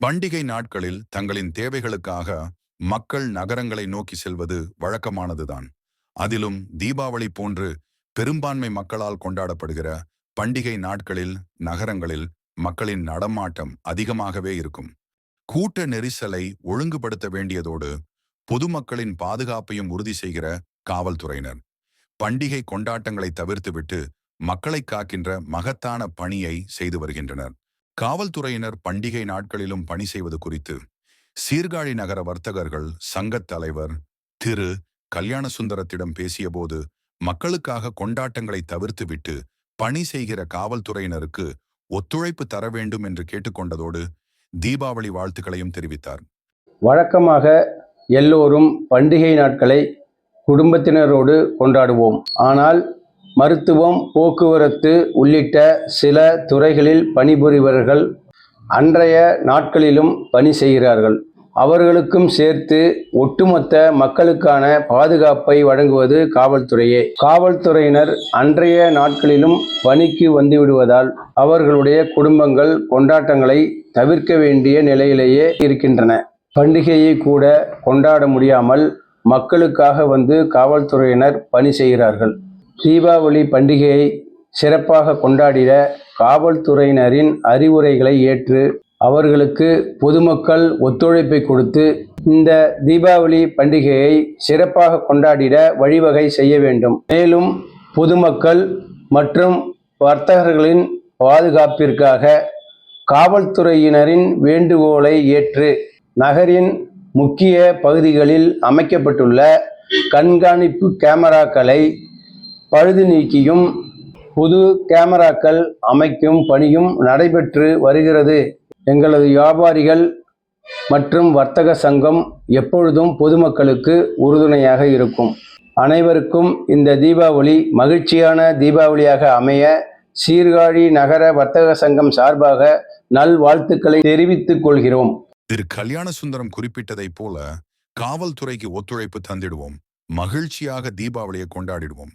பண்டிகை நாட்களில் தங்களின் தேவைகளுக்காக மக்கள் நகரங்களை நோக்கி செல்வது வழக்கமானதுதான். அதிலும் தீபாவளி போன்று பெரும்பான்மை மக்களால் கொண்டாடப்படுகிற பண்டிகை நாட்களில் நகரங்களில் மக்களின் நடமாட்டம் அதிகமாகவே இருக்கும். கூட்ட நெரிசலை ஒழுங்குபடுத்த வேண்டியதோடு பொதுமக்களின் பாதுகாப்பையும் உறுதி செய்கிற காவல்துறையினர். பண்டிகை கொண்டாட்டங்களை தவிர்த்துவிட்டு மக்களை காக்கின்ற மகத்தான பணியை செய்து வருகின்றனர். காவல்துறையினர் பண்டிகை நாட்களிலும் பணி செய்வது குறித்து சீர்காழி நகர வர்த்தகர்கள் சங்கத் தலைவர் திரு. கல்யாணசுந்தரத்திடம் பேசியபோது மக்களுக்காக கொண்டாட்டங்களை தவிர்த்துவிட்டு பணி செய்கிற காவல்துறையினருக்கு ஒத்துழைப்பு தர வேண்டும் என்று கேட்டுக்கொண்டதோடு தீபாவளி வாழ்த்துக்களையும் தெரிவித்தார். வழக்கமாக எல்லோரும் பண்டிகை நாட்களை குடும்பத்தினரோடு கொண்டாடுவோம். ஆனால் மருத்துவம் போக்குவரத்து உள்ளிட்ட சில துறைகளில் பணிபுரிபவர்கள் அன்றைய நாட்களிலும் பணி செய்கிறார்கள். அவர்களுக்கும் சேர்த்து ஒட்டுமொத்த மக்களுக்கான பாதுகாப்பை வழங்குவது காவல்துறையே. காவல்துறையினர் அன்றைய நாட்களிலும் பணிக்கு வந்துவிடுவதால் அவர்களுடைய குடும்பங்கள் கொண்டாட்டங்களை தவிர்க்க வேண்டிய நிலையிலேயே இருக்கின்றன. பண்டிகையை கூட கொண்டாட முடியாமல் மக்களுக்காக வந்து காவல்துறையினர் பணி செய்கிறார்கள். தீபாவளி பண்டிகையை சிறப்பாக கொண்டாடிட காவல்துறையினரின் அறிவுரைகளை ஏற்று அவர்களுக்கு பொதுமக்கள் ஒத்துழைப்பை கொடுத்து இந்த தீபாவளி பண்டிகையை சிறப்பாக கொண்டாடிட வழிவகை செய்ய வேண்டும். மேலும் பொதுமக்கள் மற்றும் வர்த்தகர்களின் பாதுகாப்பிற்காக காவல்துறையினரின் வேண்டுகோளை ஏற்று நகரின் முக்கிய பகுதிகளில் அமைக்கப்பட்டுள்ள கண்காணிப்பு கேமராக்களை பழுது நீக்கியும் புது கேமராக்கள் அமைக்கும் பணியும் நடைபெற்று வருகிறது. எங்களது வியாபாரிகள் மற்றும் வர்த்தக சங்கம் எப்பொழுதும் பொதுமக்களுக்கு உறுதுணையாக இருக்கும். அனைவருக்கும் இந்த தீபாவளி மகிழ்ச்சியான தீபாவளியாக அமைய சீர்காழி நகர வர்த்தக சங்கம் சார்பாக நல்வாழ்த்துக்களை தெரிவித்துக் கொள்கிறோம். திரு கல்யாண சுந்தரம் குறிப்பிட்டதைப் போல காவல்துறைக்கு ஒத்துழைப்பு தந்திடுவோம். மகிழ்ச்சியாக தீபாவளியை கொண்டாடிடுவோம்.